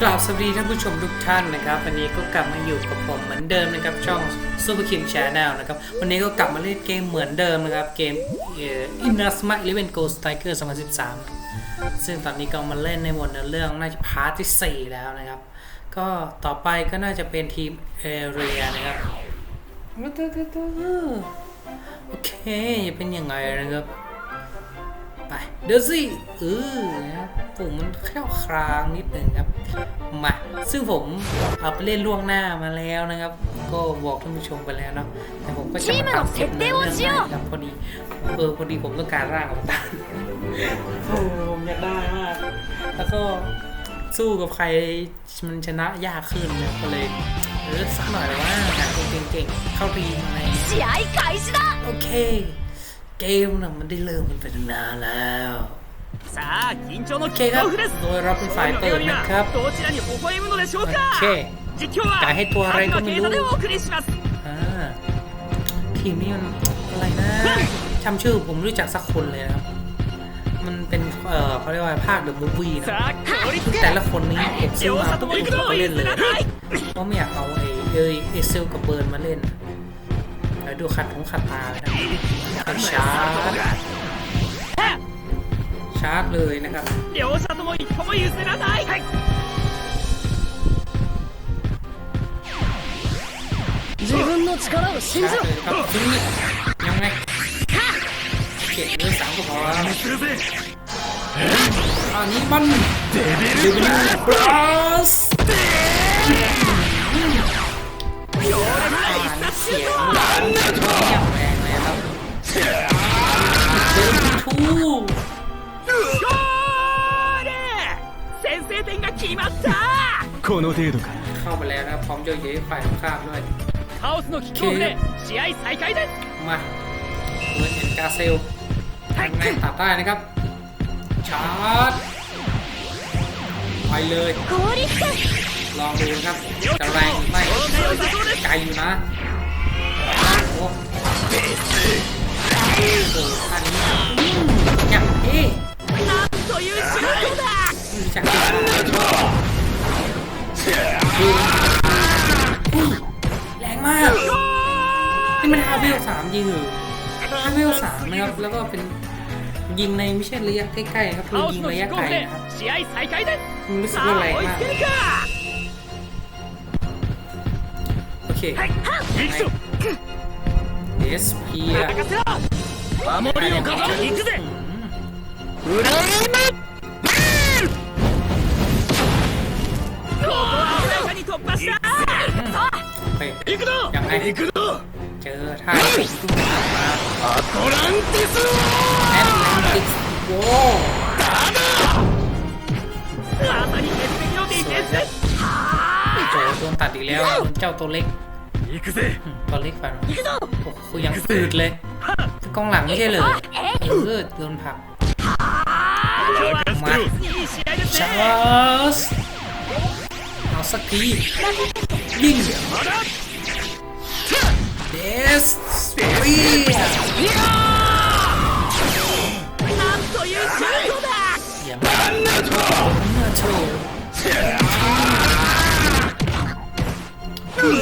กราบสวัสดีท่านผู้ชมทุกท่านนะครับ วันนี้ก็กลับมาอยู่กับผมเหมือนเดิมนะครับ ช่อง Super King Channel นะครับ วันนี้ก็กลับมาเล่นเกมเหมือนเดิมนะครับ เกมอ่อ Inazuma Eleven Ghost Striker 2013 ซึ่งตอนนี้ก็มาเล่นในหมวดเนื้อเรื่องน่าจะพาร์ทที่ 4 แล้วนะครับ ก็ต่อไปก็น่าจะเป็นทีมเอเรียนะครับโอเคเป็นยังไงนะครับ ไปเดซี่เออนะครับผมมันแค่ครางนิดหนึ่งครับมาซึ่งผมเอาไปเล่นล่วงหน้ามาแล้วนะครับ ก็บอกท่านผู้ชมไปแล้วเนาะแต่ผมก็จะมาปรับเสียงเนื้อให้ครับพอดีเออพอดีผมต้องการร่างของตาโผมอยากได้มาก แล้วก็สู้กับใครมันชนะยากขึ้นเนี่ยก็เลยเออสักหน่อยว่าหาคนเก่งๆเข้าทีมอะไรโอเค เกมน่ะมันได้เริ่มมันไปนานแล้วโอเคครับโดยเราเป็นฝ่ายเปิดนะครับโอเคจ่ายให้ตัวอะไรก็ไม่รู้ทีมนี้มันอะไรนะจำชื่อผมรู้จักสักคนเลยนะครับ มันเป็น เออเขาเรียกว่าภาคเดอะมูฟวี่นะแต่ละคนนี้ผมซื้อมาต้องไปเล่นเลยเพราะไม่อยากเอาไอ้เอเซลกับเบิร์นมาเล่น ดูขัดของขัดตาเลยนะไปชาร์จชาร์จเลยนะครับ 両者とも一歩も譲らない自分の力を信 ชา じ ร์จ ろ เลยครับทีนี้ยังไงเก็บเนื้อสามก็พอแล้ว するぜ อันนี้มันเดบิวต์ 決まったこの程度か เข้าไปแล้วนะครับพร้อมเยอะเย้ฝ่ายตรงข้ามด้วย カオスのキックオフで試合再開です มาเบิร์นเอ็นกาเซลทางไงตัดได้นะครับ ชาร์จ ไปเลย 効率だ ลองดูนะครับ จะแรงหรือไม่ 状態良さそうです ไกลอยู่นะโอ้โหท่านี้อย่างนี้ なんというシュートだ จากที่ชอบดูอุ้ยแรงมาก นี่มันฮาเวลสามยิงเหรอฮาเวลสามนะครับ แล้วก็เป็นยิงในไม่ใช่ระยะใกล้ๆครับคือ カオ ยิ ス ง の ระ キ ยะ ック ไก オ ล フで นะครับ 試合再開です มันรู้สึก さ ว่า あ แรง 追い มา つ ก けるか โอเค 行くぞ เอสพีอะ 任せろ守りをかざ行くぜ เจ้าตัวเล็กตัวเล็กไปโอ้โหยังตืดเลยกองหลังไม่ใช่เลยเออโดนผักมาชาร์สเอาสักทียิงเดสสเปียยังมาโชว์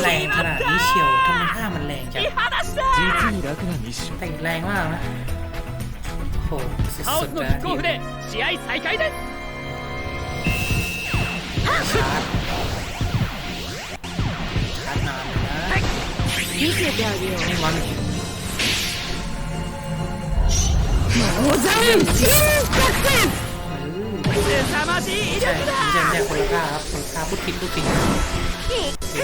แรงขนาดนี้เชียวทำไมท่ามันแรงจัง 引き離した実に楽なミッション แต่แรงมากนะโอ้โหสุ カオ ด ス ๆ の นะ キックオフで試合再開です ชาร์จชาร์จนานเลยนะ 見せてあげよう นี่มัน 大山新作戦 凄まじい威 ไม่ใช่ 力 ไม่ だ ใช่ไม่ใช่คนละท่าครับคนล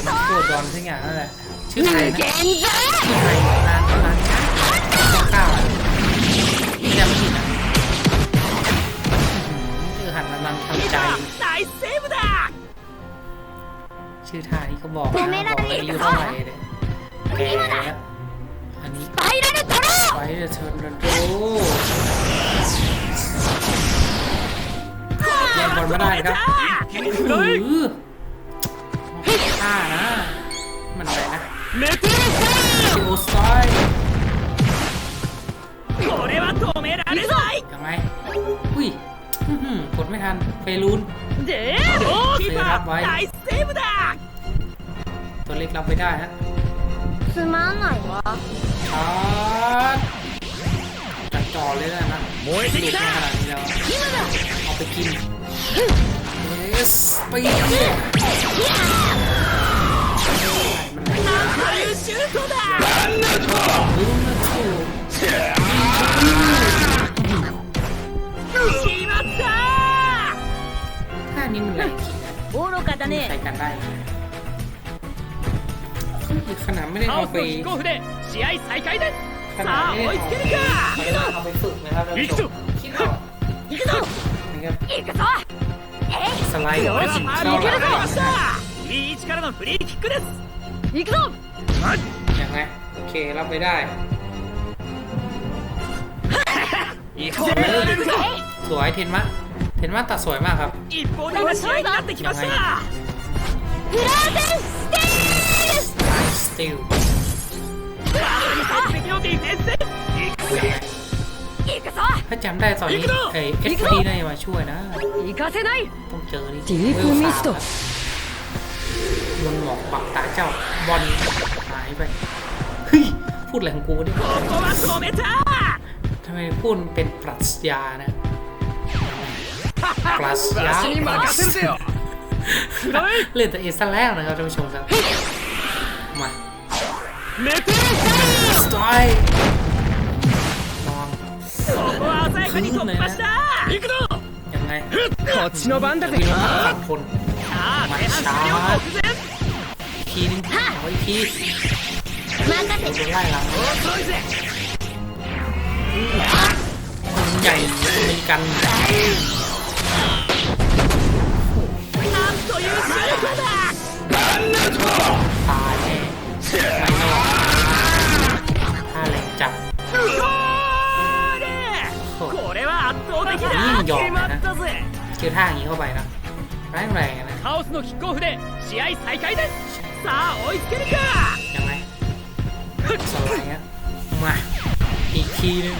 มันโคตดอนที่ไงนั่นแหละชื่ออะไรนะชื่ออะไรร้าน้านข้าวข้าไม่จำม่ผิดนะคือหันกำลังทำใจชื่อท่านี้ก็บอกนะบอกว่าอายุเอะไรเลยแก่แล้วอันนี้ไปเรื่อยๆไปเรื่อยๆเล่นบอลไม่ได้ครับานะ มันอะไรนะเมทิลซ่าโอสไตこれは止められないยังไงอุ้ยกดไม่ทันเฟลูนเด้อเซรับไว้เซฟดาตัวเล็กรับไปได้ฮะつまんなยวะชาร์จจัดจ่อเลยนะโมยสิขนาดนี้แล้วเอาไปกินเอสปี シュートだ ลืมนะถูก 決まった ท่านี้มันแรงจริงนะ 愚かだ ใช้ ね กันได้เลยขนาดไม่ได้ ハ เอา ウス ไป のキックオフで試合再開です ข さ นาด あ ไม่ได้ 追いつけるか เอาเอาไปฝึกนะครับท่านผู้ชมคิดเอา 行くぞ นะครับ 行くぞ สไลด์ これは แล้ว フ จิง ァウル เข้า に หลั なり ง ましたいい位置からのフリーキックです 行くぞ ยังไงโอเครับไปได้อีกคนสวยเทนมะเทนมะตัดสวยมากครับถ้าจำได้ตอนนี้ไอเอฟพีได้มาช่วยนะต้องเจอนี่จีฟูมิสโต โดนหมอกบักตาเจ้าบอลหายไปเฮ้ยพูดอะไรของกูดิทำไมพูดเป็นปรัชญานะปรัชญาเล่นแต่เอสแล้วนะครับท่านผู้ชมครับมาสไตล์ลองขึ้นเลยนะยังไงขอชิโนบันดักคนมาช้า ทีนึงขออีกทีมากันเถอะไล่ละคนใหญ่อเมริกันตายแน่ไม่รอดถ้าแรงจังยิ่งหยอกนะคือท่าอย่างนี้เข้าไปนะแรงแรงนะ カオスのキックオフで試合再開ですさあ追いつけるか ยังไงสไลด์อะมาอีกทีนึง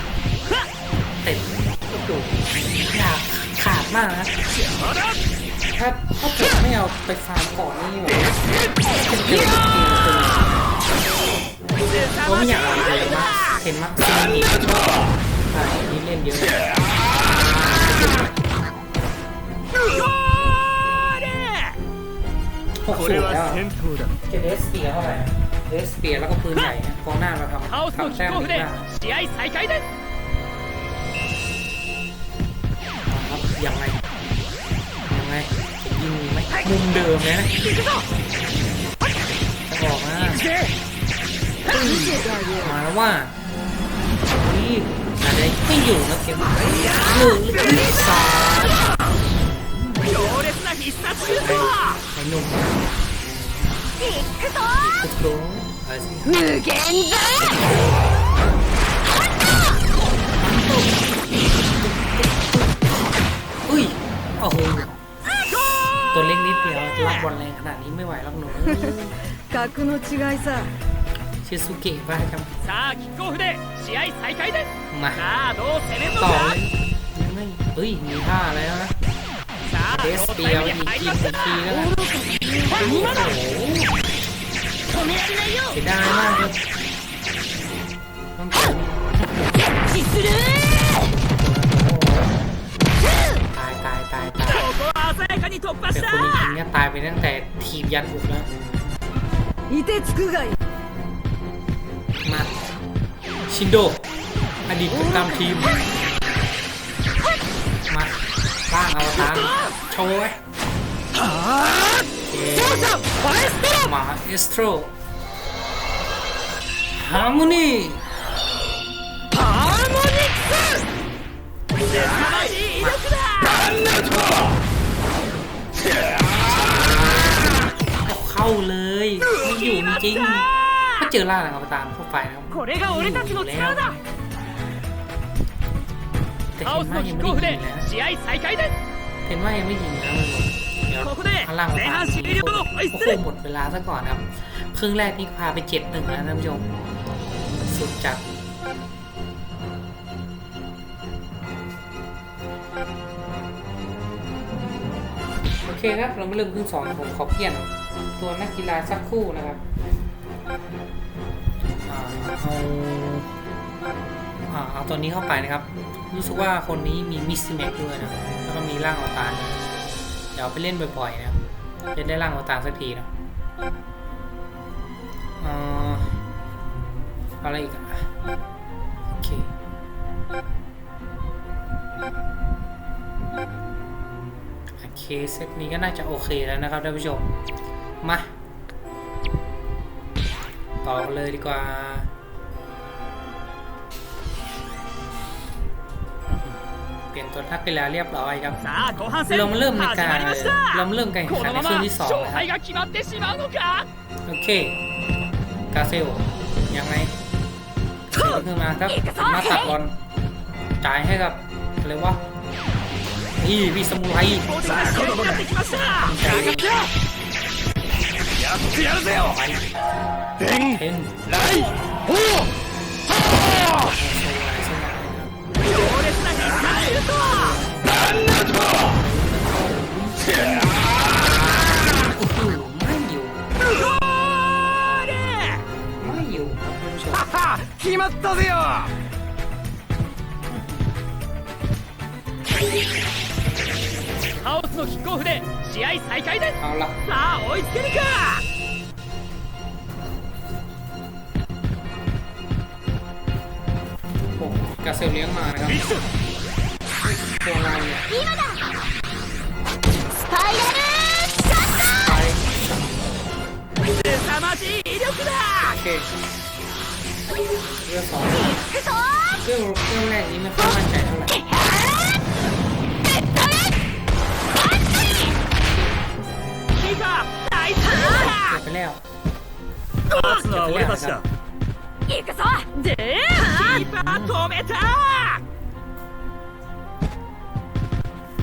เต็มโอ้โหอยากขาดมากนะ まだ ถ้าถ้าเกิดไม่เอาไปฟาร์มก่อนนี่แบบเป็นเกมเกมคือเพราะไม่อยากเอาเลยมากเห็นมากซีนีชอบใช่นี่เล่นเยอะ ゴール หกศูนล้เจเดสเปียเท่าไหร่เดสเปียแล้วก็พื้นใหญ่กองหน้าเราทำทำแต้มดีมากครับยังไงยังไงยิงไหมมุมเดิมเลยนะจะบอกมามาแล้วว่าอุ้ยอะไรไม่อยู่นะเกมหนึ่งสอง な必殺シュート ไอ้หนุ่ม 行くぞ ทุกโรงอะไรสิ 無限大 อุ้ยโอ้โหตัวเล็กนิดเดียวรับบอลแรงขนาดนี้ไม่ไหวหรอกหนู 格の違いさ ชิซุเกะป่ะจำ さあキックオフで試合再開です มา さあどう攻めるの ต่อ か เลยยังไม่เฮ้ย มีท่าแล้วนะ さあ เดสเปียวอีกทีอีกทีแล้โอ้โหเสีดามากเลยตตายตายตายตายแต่คุณอินเนี่ยตายไปตั้งแต่ทีมยันบุกแล้วอิเตสึกไกมาชินโดอดีตกัปตันทีมมา ร้างอวตารโชว์ไว้มาเอสโตรฮาร์โมนีฮาร์โมนิกซ์เข้าเลยไม่อยู่จริงข้าเจอล่าหนังอวตารเข้าไปนะครับ แต่เห็นว่ายังไม่ได้ยิงนะเห็นว่ายังไม่ยิงนะมันหมดเดี๋ยวพลังผ่านสี่คนโอ้โหหมดเวลาซะก่อนครับครึ่งแรกนี่พาไปเจ็ดหนึ่งนะท่านผู้ชมสุดจัดโอเคครับ เราไม่ลืมครึ่งสองผมขอเพี้ยน ตัวนักกีฬาสักคู่นะครับเอาเอาตัวนี้เข้าไปนะครับ รู้สึกว่าคนนี้มีมิสซิแม็กด้วยนะแล้วก็มีร่างอวตารเดี๋ยวไปเล่นบ่อยๆนะจะได้ร่างอวตารสักทีนะอ่ออะไรอีกอะโอเคโอเคเซตนี้ก็น่าจะโอเคแล้วนะครับท่านผู้ชม มา ต่อกันเลยดีกว่า เปลี่ยนตัวทักไปแล้วเรียบร้อยครับเรามเริ่มในการเรามเริ่มการแข่งขันในช่วงที่สองนะครับโอเคกาเซลยังไงขึ้นมาครับมาตัดบอลจ่ายให้กับอะยรวะนี่วิสมุไรเทนไร อะไรเนี่ย スパイラルシャッ ไป 凄まじい威力だ โอเคเรื่องสอง ト行くぞ เรื่องเรื่องแรกนี้ไม่ค่อยมั่นใจเท่าไหร่ キーパーナイス เกิดไปแล้ว 勝つのは俺たちだ行くぞでキーパー止めた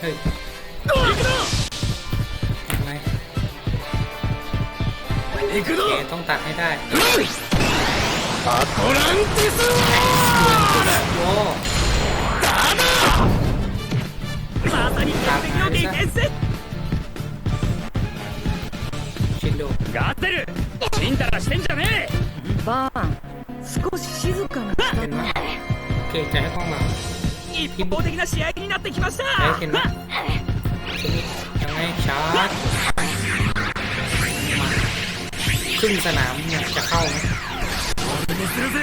เฮ้ย 行くぞ ยังไง 行く โอ ぞ เคต้องตัดให้ได้ アトランティス โอ้ まさに完璧のディフェンス ชินโด ガッテルちんたらしてんじゃねバーン少し静かに เห็นไหมโอเคจะให้กล้องมา え 一方的な試合になってきました ใช้เห็นไหมทีนี้ยังไงชาร์จมาครึ่งสนามเนี่ยจะเข้าไหม するぜ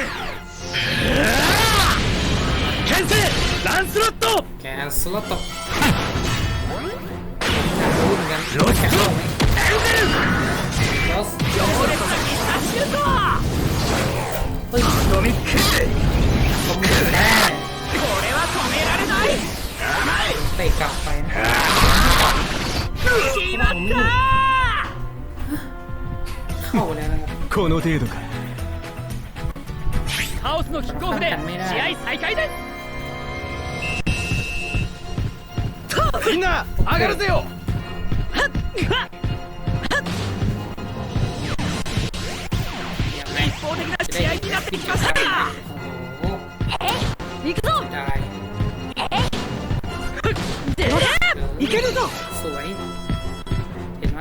牽制ランスロット แกนสลอตตกอยากรู้เหมือนกันว่าจะเข้าไหมลอส 強烈な必殺シュート เฮ้ย 飲みっけ ผ เตะกลับไปนะ 決まった เข้าแล้วนะครับ この程度かカオスのキックオフで試合再開ですみんな上がるぜよ ยังไง 一方的な試合になってきました โอ้โห 行くぞ ได้ 行けるぞ สวย เห็นไหม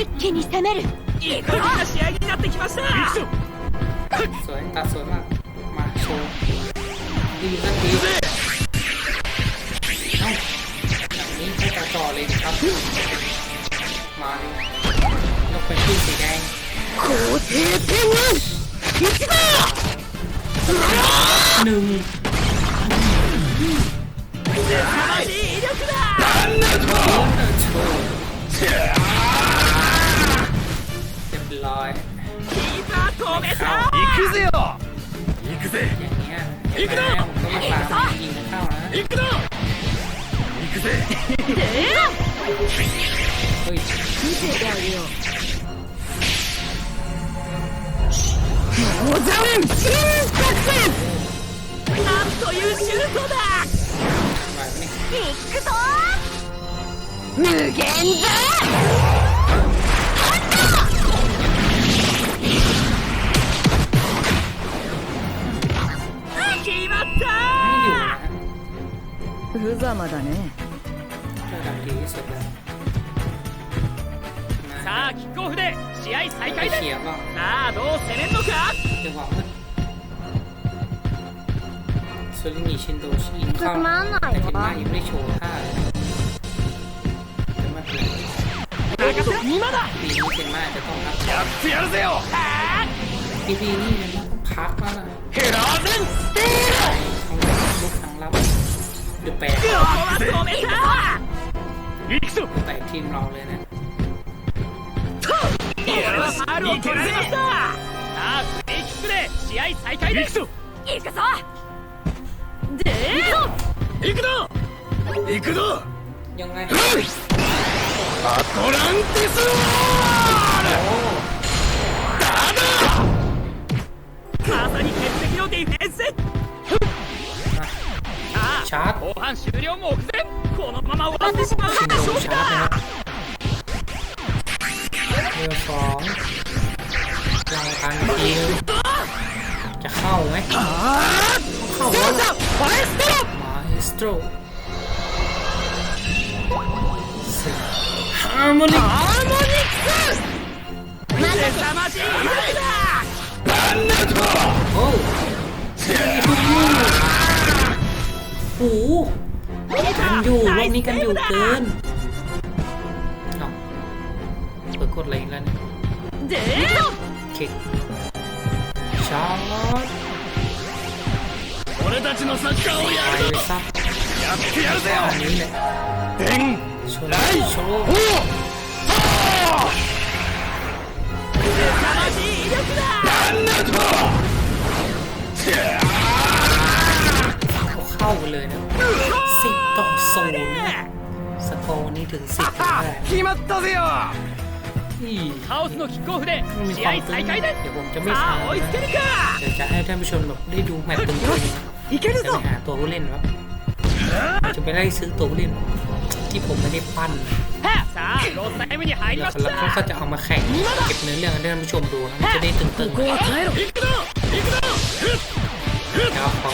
一気に攻める一方的な試合になってきました สวยตัดสวยมาก มาโชว์ดีสักทีเอ้าอย่างนี้ให้กระจอเลยนะครับ มาดินกเป็นที่สีแดง 皇帝天眼行くぞ หนึ่ง 行くくくぞくいー。行くぞ無限だ決まだね。さあキックオフで試合再開ですさあどう攻めんのか？つまんないわ。任せ今だ ปีนี้เป็นมากจะต้องรับ やってやるぜよ は ปีปีนี้เนี่ยมันต้องพักแล้วนะ ヘラーゼン ทั้งลุกทั้งรับหรือแปลก ーここは止めた行くぞ แต่ทีมเราเลยนะ これはファールを取られましたさあフリーキックで試合再開です行くぞ行くぞで行くぞ行くぞ ยังไง アトランティスウォールまさに鉄壁のディフェンスさ ชาร์ あ จ 後半終了目前このまま終わってしまう ชิ の น で โด しょう ชาร์จนะค か รับเรือสองลองทันทีนึงจะเข้าไหมเข้าแล้วล่ะ ファエストロ มาเอสโตร ฮาร์โมนิก 凄まじい威力だバンナト โอ้โหกันอยู่รอบนี้กันอยู่เกินเอ้าเปิดกดอะไรอีกแล้วเนี่ย で เคิกชาร์จ 俺たちのサッカーを ไป や เลยซะ やってやるぜ อัน よ นี้แหละ デン โชว์โชว์ おお 凄まじい威力だバンナト เอาเข้าไปเลยนะสิบต่อศูนย์นะสกอร์นี้ถึงสิบได้ 決まったぜよ อี カオスのキックオフで ไม่มี 試 ความ 合 ตึง 再開で เดี๋ยวผมจะ す ไม่ さ ค้า あ追いつけるか เดี๋ยวจะให้ท่านผู้ชมแบบได้ดูแมตช์ตึงๆ いける จะไปหาตัวผู้เล่นครับจะไปไล่ซื้อตัวผู้เล่น ที่ผมไม่ได้ปั้นนะ さあロースタイムに入り แล้ ま ว し แล้วเขาก็ た จะเอามาแข่งเก็บเนื้อเรื่องให้ท่านผู้ชมดูนะมันจะได้ตึง ここは耐えろ行くぞ行くぞふっ ๆแล้วของ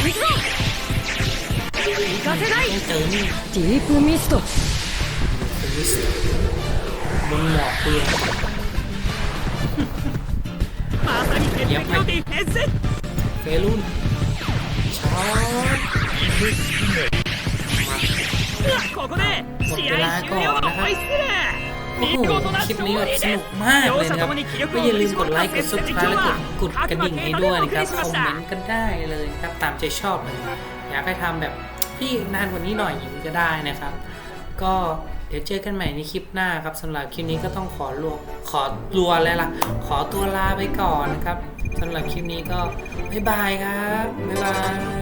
行かせない ต้องเจอนี่ ディープミスト เป็นมิสบนหมอกเปลือก まさに鉄壁のディフェンス เฟรุนชาร์จ ここで試合終了のホイッスル โอ้ 見 โห 事な คลิป 勝 นี้ 利 แบบ で ส す นุกมากเลย 両者 นะครับ ともに気力 ก็ を อย่า 振 ลื り ม 絞 ก っ ดไล た ค์ก 接 ด 戦 subscribe 実況 แล้วกด は กดกระดิ่งให้ด้วยนะครับคอมเมนต์กันได้เลยครับตามใจชอบเลยอยากให้ทำแบบพี่นานกว่านี้หน่อยอย่างนี้ก็ได้นะครับ ก็เดี๋ยวเจอกันใหม่ในคลิปหน้าครับสำหรับคลิปนี้ก็ต้องขอลวขอรัวเลยล่ะ ขอตัวลาไปก่อนนะครับสำหรับคลิปนี้ก็บ๊ายบายครับบ๊ายบาย